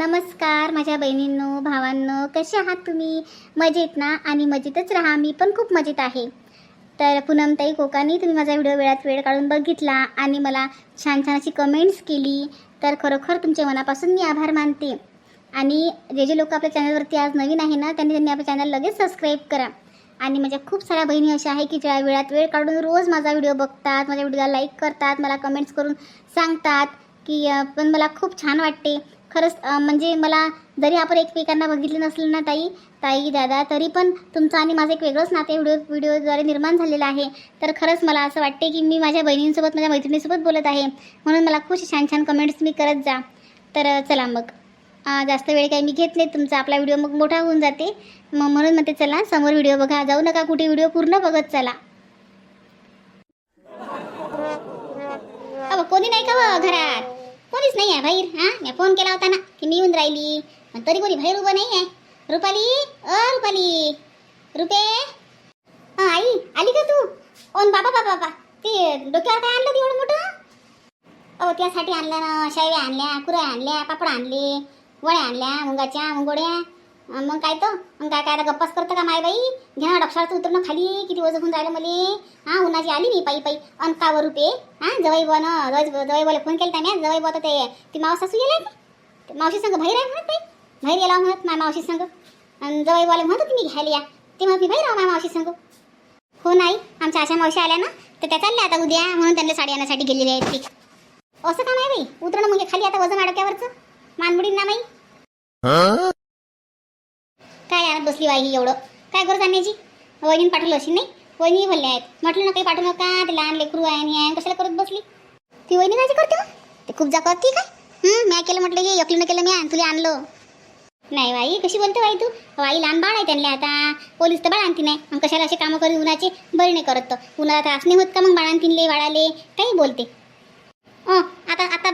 नमस्कार माझ्या बहिणींनो भावांनो कसे आहात तुम्ही? मजेत ना? आणि मजेतच राहा. मी पण खूप मजेत आहे. तर पूनमताई कोकानी तुम्ही माझा व्हिडिओ वेळात वेळ काढून बघितला आणि मला छान छान अशी कमेंट्स केली. तर खरोखर तुमच्या मनापासून मी आभार मानते. आणि जे जे लोक आपल्या चॅनलवरती आज नवीन आहे ना त्यांनी त्यांनी आपल्या चॅनल लगेच सबस्क्राईब करा. आणि माझ्या खूप साऱ्या बहिणी अशा आहे की ज्या वेळात वेळ काढून रोज माझा व्हिडिओ बघतात माझ्या व्हिडिओला लाईक करतात मला कमेंट्स करून सांगतात की पण मला खूप छान वाटते. खरंच म्हणजे मला जरी आपण एकमेकांना बघितलं नसलं ना ताई ताई दादा तरी पण तुमचं आणि माझं एक वेगळंच नाते व्हिडिओ व्हिडिओद्वारे निर्माण झालेलं आहे. तर खरंच मला असं वाटते की मी माझ्या बहिणींसोबत माझ्या मैत्रिणीसोबत बोलत आहे. म्हणून मला खूप छान छान कमेंट्स मी करत जा. तर चला मग. जास्त वेळ काही मी घेत नाही. तुमचा आपला व्हिडिओ मग मोठा होऊन जाते. मग म्हणून म्हणते चला समोर व्हिडिओ बघा. जाऊ नका कुठे व्हिडिओ पूर्ण बघत चला. कोणी नाही का घरात? कोणीच नाही आहे बाहेर हां? मी फोन केला होता ना की मी येऊन राहिली. पण तरी कोणी बाहेर उभं नाही आहे रुपाली? अ रुपाली. रुपे? आई आली का तू? ओन बाबा बाबा बाबा. ते डोक्यावर काय आणलं ते एवढं मोठं? अहो त्यासाठी आणलं ना शाव्या आणल्या कुऱ्या आणल्या पापड आणले वड्या आणल्या मुंगाच्या मुंगोड्या. मग काय तर? मग काय काय आता गप्पाच करतं का माय बाई? घ्या डक्षाचं उतरणं खाली किती वजन होऊन राहिलं मले? हा उन्हाची आली मी पायी पायी. अन का वर रुपये हा जवाई बन ना जवाई फोन केला मी जवाई बुवा ते ती मावस सासू गेले ते मावशी संग बाहेर आहे म्हणत बाई. बाहेर गेला म्हणत माय मावशी संग. आणि जवाई बोला म्हणत होती मी घ्यायला या. ते म्हणत मी बाहेर राहा माझ्या मावशी संग. हो नाही. आमच्या अशा मावशी आल्या ना तर त्या चालल्या आता उद्या. म्हणून त्यांना साडी आणण्यासाठी गेलेली आहेत ती. असं का नाही बाई? उतरणं म्हणजे खाली आता वजन अडक्यावरचं. मानमुडीन ना बाई. काय आणत बसली बाई ही एवढं. काय गरज आणण्याची वहिनीनं पाठवलं अशी नाही? वहिनी बोलले आहेत. म्हटलं ना काही पाठवू नका ते लहान लेकरू आहे आणि आहे कशाला करत बसली? ती वहिनी काय करते ते खूप जा करते काय? हं, केलं म्हटलं की एकलीनं केलं मी तुला आणलं. नाही बाई कशी बोलते बाई तू? बाई लहान बाळ आहे त्यांना आता. पोलीस तर बाळ आणती नाही मग कशाला असे कामं करी उन्हाचे? बरे नाही करत तर. उन्हाळा त्रास नाही होत का मग बाळांतीनले बाळाले? काही बोलते.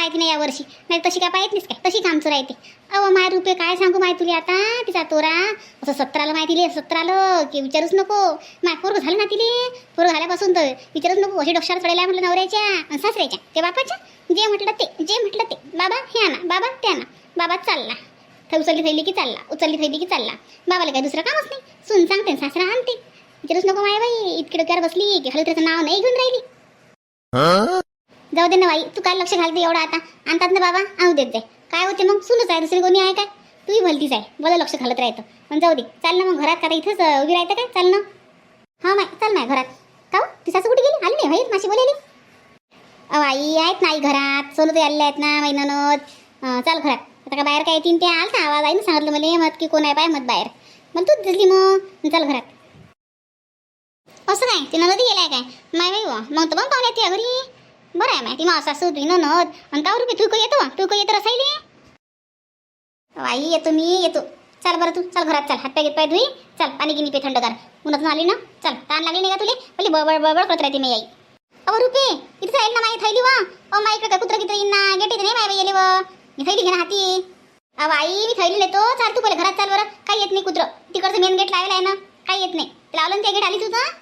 आता आता नाही यावर्षी नाही तशी काय पाहिजेच काय? तशी कामचं राहते. अहो माय रुपये काय सांगू माय तुला आता? तिचा तोरा. असं सतराला माय तिले सतराला. की विचारूच नको. माय पोरग झालं ना तिले? पोरग झाल्यापासून तर विचारूच नको. अशी डोक्षार चढायला म्हटलं नवऱ्याच्या आणि सासऱ्याच्या. ते बापाच्या? जे म्हटलं ते. जे म्हटलं ते. बाबा हे आणा. बाबा ते आणा. बाबा चालला. तर उचलली थैली की चालला. उचलली थैली की चालला. बाबाला काही दुसरं कामच नाही. सून सांगते सासरा आणते. विचारूच नको माय बाई इतकी डोक्यावर बसली की खाली त्याचं नाव नाही घेऊन राहिली. जाऊ दे ना बाई तू काय लक्ष घालते एवढं आता? आणतात ना बाबा आणू देत जाय काय होते मग? सुनच आहे दुसरी कोणी आहे काय? तूही भलतीच आहे. मला लक्ष घालत राहतं. पण जाऊ दे चाल ना मग घरात का इथंच उभी राहतं काय? चाल ना. हा माय चाल माय घरात. का हो? ती सासू कुठे गेली? आली नाही भाई माशी बोलेली अहो आई आहेत नाही घरात. सोनू ते आलेले आहेत ना महिनानोत अं, चाल घरात. आता का बाहेर काय येतील ते आलता आवाज आहे ना सांगितलं मला मत की कोण आहे बाय मत बाहेर. मग तूच दिसली मग. चाल घरात. असं काय? ते नदी गेलाय काय? माय बाई बुवा. मग तर मग पाहुण्यात ती घरी. बरं आहे माहिती ती मावसा सासू तुझी ननद. आणि का रुपये तू येतो. तू का येतो रसायले? आई येतो मी येतो. चल बरं तू चल घरात चल. हातपाय पाय घेत पाय धुई. चल पाणी गिनी पे थंडगार. उन्हातून आली ना? चल. ताण लागली नाही का तुले? पहिले बळबळ बळबळ करत राहते मी आई. अहो रुपे इथे जाईल ना माई थैली वा? अ माई इकडे कुत्र कित्र येईन ना? गेट येते नाही माय बाई येले व? मी थैली घे ना हाती. अहो आई मी थैली लेतो चाल तू पहिले घरात चाल बरं. काही येत नाही कुत्र. तिकडचं मेन गेट लावलं आहे ना? काही येत नाही. लावलं ना त्या गेट आली तुझं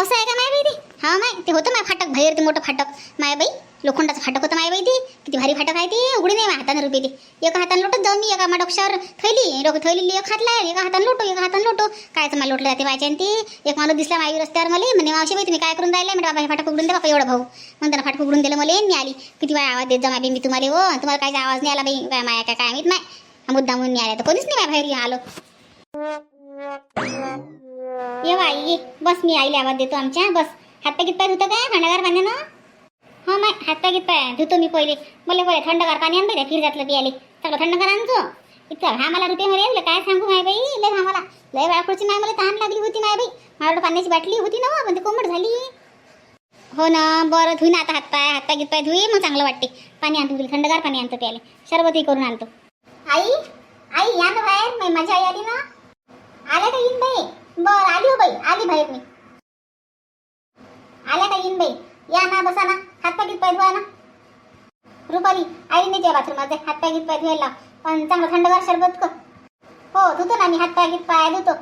असं आहे का माय बाई ते हा माय ते होतं माय फाटक बाहेर ते मोठं फाटक. माय बाई लोखंडाचं फाटक होतं माय बाई ते किती भारी फाटक आहे ते. उघडी नाही हाताने रुपये ते एका हाताने लोटत जाऊन मी एका मा डोक्षावर थैली. डोकं थैली एक हात लाय एका हाताने लोटो एका हाताने लोटो. कायचं मला लोटलं जाते बायच्या ते? एक माणूस दिसला माई रस्त्यावर मला. म्हणे मावशी बाई तुम्ही काय करून राहिला मी बाबा हे फाटक उघडून दे बाबा एवढा भाऊ. मग त्याला फाटक उघडून दिलं मला मी आली. किती वेळा आवाज देत जा माय मी तुम्हाला हो. तुम्हाला काय आवाज नाही आला बाई. काय माया काय काय माहीत माय? मुद्दा म्हणून मी आल्या. तर कोणीच नाही माझ्या बाहेर आलो. ये आई ये. बस मी आईला आवाज देतो आमच्या. बस. हात पाय धुतो काय थंडगार पाण्यानं हो माय. हात पाय पाय धुतो मी पहिले. मला पहिले थंडगार पाणी आणतो त्या खीर घातलं पियाले. सगळं थंडगार आणतो इतकं हा मला रुपये मध्ये हो काय सांगू माय बाई? लय हा मला लय वेळापुढची माय मला तहान लागली होती माय बाई. माझ्याकडे पाण्याची बाटली होती ना पण ते झाली. हो ना बरं धुई ना आता हातपाय. हातपाय हात धुई मग चांगलं वाटते. पाणी आणतो तुला थंडगार पाणी आणतो प्याले. सरबतही करून आणतो. आई? आई या ना बाहेर. माझी आई आली ना आल्या का येईन बाई बर आली हो बाई आली बाहेर मी. आल्या का येईन बाई? या ना बसा ना. हात पाय पाय धुवा ना. रुपाली आई नाही बाथरूम माझे हात पाय पाय धुवायला पण चांगलं थंडगार सरबत कर हो धुतो ना मी हात पाय पाय धुतो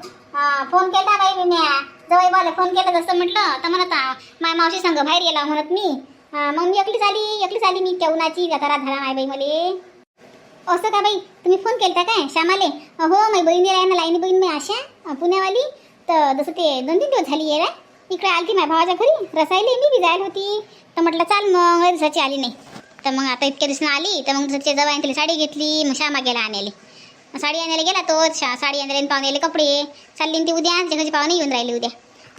फोन केला बाई मी म्या. जवळ बाला फोन केला तसं म्हटलं. तर म्हणत माय मावशी सांग बाहेर गेला म्हणत मी. मग मी एकलीच आली एकलीच आली मी त्या उन्हाची. गथारा धरा माय बाई मले. असं का बाई? तुम्ही फोन केलता काय? श्यामाले? हो माझी बहिणी आहे ना लाईनी बहीण मी आशा. पुण्यावाली? तर जसं ते दोन तीन दिवस झाली आहे इकडे इकडे आलती माझ्या भावाच्या घरी रसायली मी बी जायला होती. तर म्हटलं चाल मग लय दिवसाची आली नाही. तर मग आता इतक्या दिवसानं आली. तर मग दिवसाच्या जवळ तिला साडी घेतली मग श्यामा गेला आणायला. साडी आणायला गेला तो शा साडी आणायला आणि पाहुण्याला कपडे. चालली ती उद्या त्याच्या घरचे पाहुणे येऊन राहिले उद्या.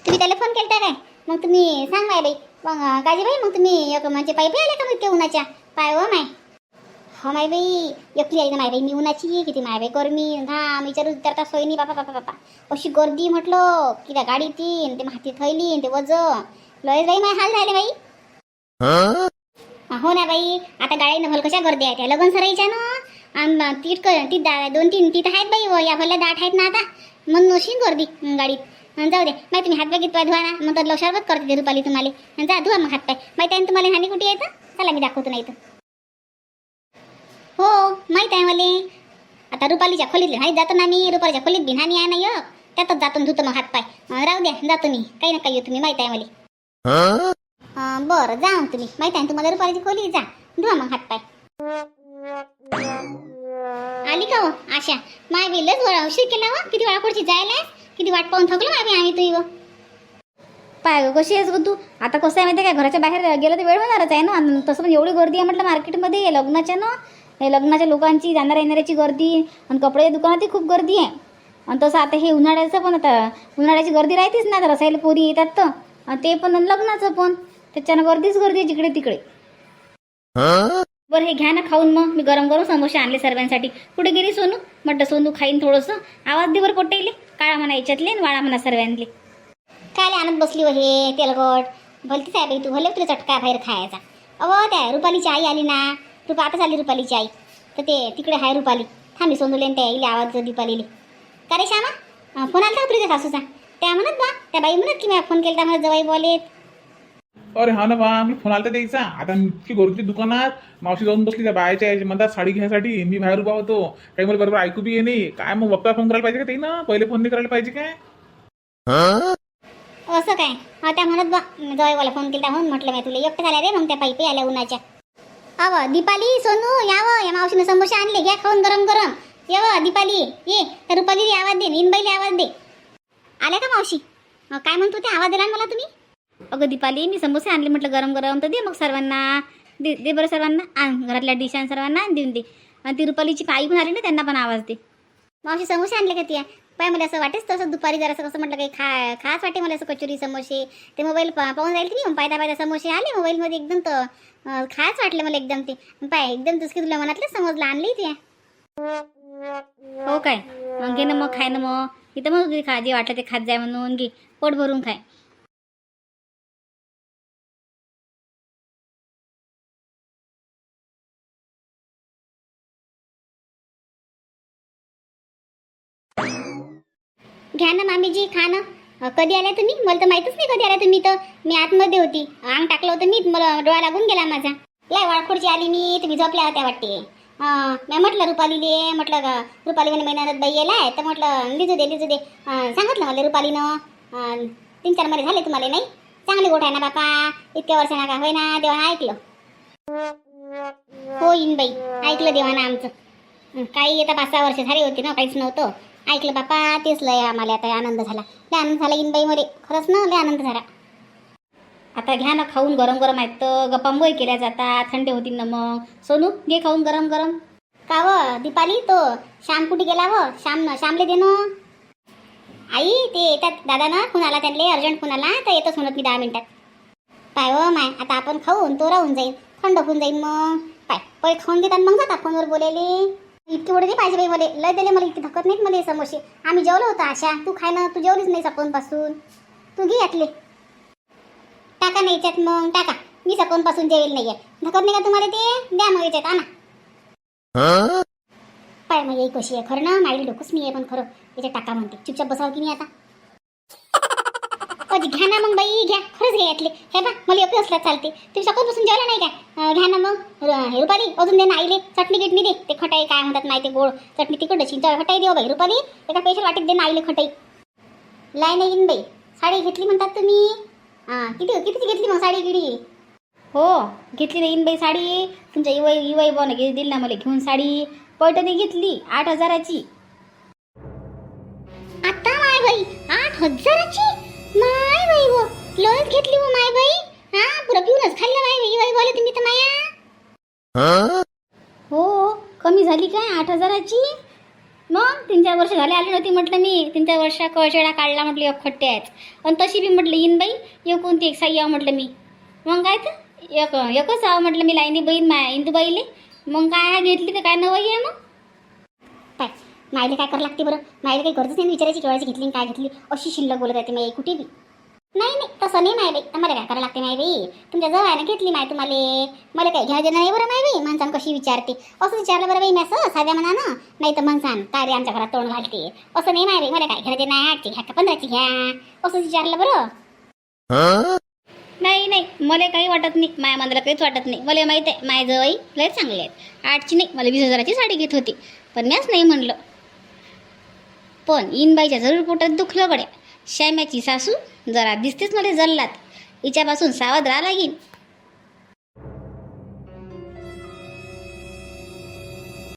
तुम्ही त्याला फोन केला काय? मग तुम्ही सांग माय मग काजीबाई मग तुम्ही एक म्हणजे पाईप आले का मग ते उन्हाच्या? पाय हो माय हो माय बाई एकली आहे ना माय बाई मी उन्हाची किती माय बाई गरमी घाम विचारू विचारता सोयनी बापा बापा बापा अशी गर्दी म्हटलं की त्या गाडी तीन ते माती थैली ते वज लय बाई माय हाल झाले बाई हो ना बाई आता गाडीनं भल कशा गर्दी आहे त्या लग्न सराईच्या ना आणि तीट ती दोन तीन तिथं आहेत बाई व या भल्या दाट आहेत ना आता म्हणून अशी गर्दी गाडीत जाऊ दे माहिती तुम्ही हातपाय पाय धुवा ना मग तर लवशरबत करते रुपाली तुम्हाला जा धुवा मग हातपाय माहिती आहे तुम्हाला हानी कुठे येतं चला मी दाखवतो नाही तर माहीत आहे मला आता रुपालीच्या खोलीत नाही जातो ना मी रुपालीच्या खोलीत बिनानी आहे ना य. त्यातच जातो धुतो मग हात पाय. राहू द्या जातो मी. काही ना काही येऊ तुम्ही माहीत आहे मला. बर बरं जा तुम्ही. माहिती आहे तुम्हाला रुपालीची खोली? जा. धुवा मग हातपाय आली का हो? आशा. माय बी लस उशीर केला हो. किती वेळा पुढची जायला किती वाट पाहून थकलो माय आम्ही तुम्ही व पाय गं, कशी आहेस गं तू? आता कसं आहे माहिती काय घराच्या बाहेर गेलं तर वेळ होणारच आहे ना. तसं पण एवढी गर्दी आहे म्हटलं मार्केटमध्ये लग्नाच्या ना. हे लग्नाच्या लोकांची जाणार येणाऱ्याची गर्दी आणि कपड्याच्या दुकानातही खूप गर्दी आहे. आणि तसं आता हे उन्हाळ्याचं पण आता उन्हाळ्याची गर्दी राहतेच ना आता रसायला पोरी येतात तर. आणि ते पण आणि लग्नाचं पण. त्याच्यानं गर्दीच गर्दी आहे जिकडे तिकडे. बरं हे घ्या ना खाऊन मग. मी गरम गरम समोसे आणले सर्वांसाठी. कुठे गेली सोनू? म्हटलं सोनू खाईन थोडंसं. आवाज देवर पोटेले काळा म्हणा याच्यातले आणि वाळा म्हणा सर्वांतले. काय आणत बसली व हे तेलगट? भलतीच आहे बाई तू भले तुला चटका बाहेर खायचा. अव त्या रुपालीची आई आली ना. रुपा आताच आली रुपालीची आई. तर ते तिकडे आहे रुपाली. थांबी सोनूले त्या आईले आवाज दीपालीले. का रे श्यामा? फोन आला का सासूचा? त्या म्हणत बा त्या बाई म्हणत की मी फोन केला मला जवाई बोलेत. अरे हा ना बा मी फोन आलता द्यायचा आता इतकी गर्दी दुकानात मावशी जाऊन बसली त्या बायाच्या याच्या म्हणतात साडी घ्यायसाठी मी बाहेर उभा होतो. काही मला बरोबर ऐकू बी ये नाही काय मग बप्पा फोन करायला पाहिजे का ते ना पहिले फोन नाही करायला पाहिजे काय? असं काय? हा त्या म्हणत बा जवाईवाला फोन केला म्हणून म्हटलं मी तुला. एकटं झाल्या रे मग त्या पाईपी आल्या उन्हाच्या. अव दीपाली सोनू याव या मावशीने समोसे आणले घ्या खाऊन गरम गरम. येव दीपाली ये त्या रुपाली आवाज दे इनबाईले आवाज दे. आल्या का मावशी? अं, काय म्हणतो ते आवाज दिला ना मला तुम्ही? अगं दीपाली मी समोसे आणले म्हटलं गरम गरम तर दे मग सर्वांना. दे दे बरं सर्वांना. आण घरातल्या डिशान सर्वांना देऊन दे. आणि ती रुपालीची पाई पण आली ना त्यांना पण आवाज दे. मावशी समोसे आणले का ती पाय मला असं वाटेच तसं दुपारी जरासं कसं म्हटलं काही खा खास वाटे मला असं कचोरी समोसे. ते मोबाईल पा पाहून जाईल की नाही पायदा पायदा समोसे आले मोबाईलमध्ये एकदम तर खास वाटलं मला एकदम ते. पाय एकदम दुसरी तुला मनातलं समजलं आणली ते. हो काय? घे ना मग खाय ना मग. इथं मग खा जे वाटलं ते खात जाय म्हणून घे. पोट भरून खाय. घ्या ना मामीजी खा ना. कधी आल्या तुम्ही? मला तर माहीतच नाही कधी आल्या तुम्ही तर. मी आतमध्ये होती. अंग टाकलं होतं मी मला डोळा लागून गेला माझा. लय वाळखोडची आली मी तुम्ही झोपल्या होत्या वाटते. अं, मी म्हटलं रुपालीले म्हटलं रुपाली म्हणे महिन्यात बाई येलाय तर म्हटलं लिजू दे लिजू दे. अं, सांगितलं मला रुपालीनं. तीन चार महिने झाले तुम्हाला नाही? चांगली गोठ आहे ना बापा. इतक्या वर्षांना का होय ना देवानं ऐकलं. हो इन बाई ऐकलं देवानं आमचं. काही आता पाच सहा वर्ष झाले होते ना काहीच नव्हतं. ऐकलं बापा तेच लय आम्हाला आता आनंद झाला. लय आनंद झाला इन बाई मध्ये खरंच ना लय आनंद झाला. आता घ्या ना खाऊन गरम गरम आहेत तर गप्पांबोई केल्या जातात थंडे होतील ना मग. सोनू घे खाऊन गरम गरम. का व दीपाली तो श्याम कुठे गेला व? श्याम श्यामले दे ना. आई ते येतात. दादा ना फोन आला त्यांना अर्जंट फोन आला. तर येतच म्हणत मी दहा मिनिटात. पाय व माय आता आपण खाऊन तो राहून जाईल. थंड होऊन जाईल मग. पाय पहिले खाऊन घेतात मग जातात फोनवर बोलायले. इतकी उडे नाही पाहिजे बाई मला लय दिले मला इतकी धकत नाहीत मला हे समोसे आम्ही जेवलो होतो आशा. तू खाय ना तू जेवलीच नाही सकाळपासून. तू घे यातले. टाका नाही याच्यात मग टाका. मी सकाळपासून जेवेल नाही धकत नाही का तुम्हाला ते? द्या मग याच्यात आणा. पाय मग कशी आहे खरं ना? माईल डोकंच मी आहे पण खरं. याच्यात टाका म्हणते. चुपचाप बसावं की नाही आता? अजी घ्या ना मग बाई घ्या. खरंच घ्या यातले. हे बा मला योग्य असला चालते. तुम्ही सकाळपासून जेवला नाही का? घ्या ना मग. रुपाली अजून दे ना आईले. चटणी गिटणी दे. ते खटाई काय म्हणतात माहिती गोड? चटणी तिकट अशी खटाई देऊ बाई. रुपाली एका पेशल वाटेत दे ना आईले खटाई. लाय नाही येईन बाई. साडी घेतली म्हणतात तुम्ही? हां किती कितीची घेतली मग साडी गिडी? हो घेतली नाही बाई साडी. तुमच्या इवय इवाई बोन दिली ना मला घेऊन साडी. पैठणी घेतली आठ हजाराची. आता माय बाई. आठ हजाराची? माय बाई हो लयच घेतली हो माय बाई. हा पुरा पिऊनच खाल्लं माय बाई. बाई बोलत तुम्ही तर माया. हो कमी झाली काय? आठ हजाराची? मग? तीन चार वर्ष झाले आली नव्हती म्हटलं मी. तीन चार वर्षा कळशेडा काढला म्हटलं एक खट्टे आहेत आणि तशी बी म्हटलं येईन बाई येऊ कोणती एक साई यावं म्हटलं मी. मग काय तर? एक एकच आव म्हटलं मी लाईनी बहीण माया इंदूबाईले. मग काय घेतली तर काय नवं आहे मग? मायले काय करावं लागते बरं? मायले काही गरजच नाही विचारायची केव्हाची घेतली काय घेतली? अशी शिल्लक बोलत आहे मी कुठे बी. नाही नाही तसं नाही माय बाई मला काय करावं लागते नाही बाई तुमच्या जवळ घेतली माय तुम्हाला. मला काय घ्या देणं नाही बरं माय बाई कशी विचारते? असं विचारलं बरं बाई मी असं साध्या ना नाही तर म्हणसान काय रे आमच्या घरात तोंड घालते? असं नाही माय बाई मला काय घ्या देणं आहे आठची घ्या का पंधराची घ्या? असं विचारलं बरं. नाही नाही मला काही वाटत नाही. माया मनाला काहीच वाटत नाही. मला माहीत आहे माय जवळ लय चांगले आहेत. आठची नाही मला वीस हजाराची साडी घेत होती. पण मीच नाही म्हणलं. पण इनबाईच्या जरूर पोटात दुखलं गड्या. श्याम्याची सासू जरा दिसतेच मला जल्लात हिच्यापासून सावध राहा लागीन.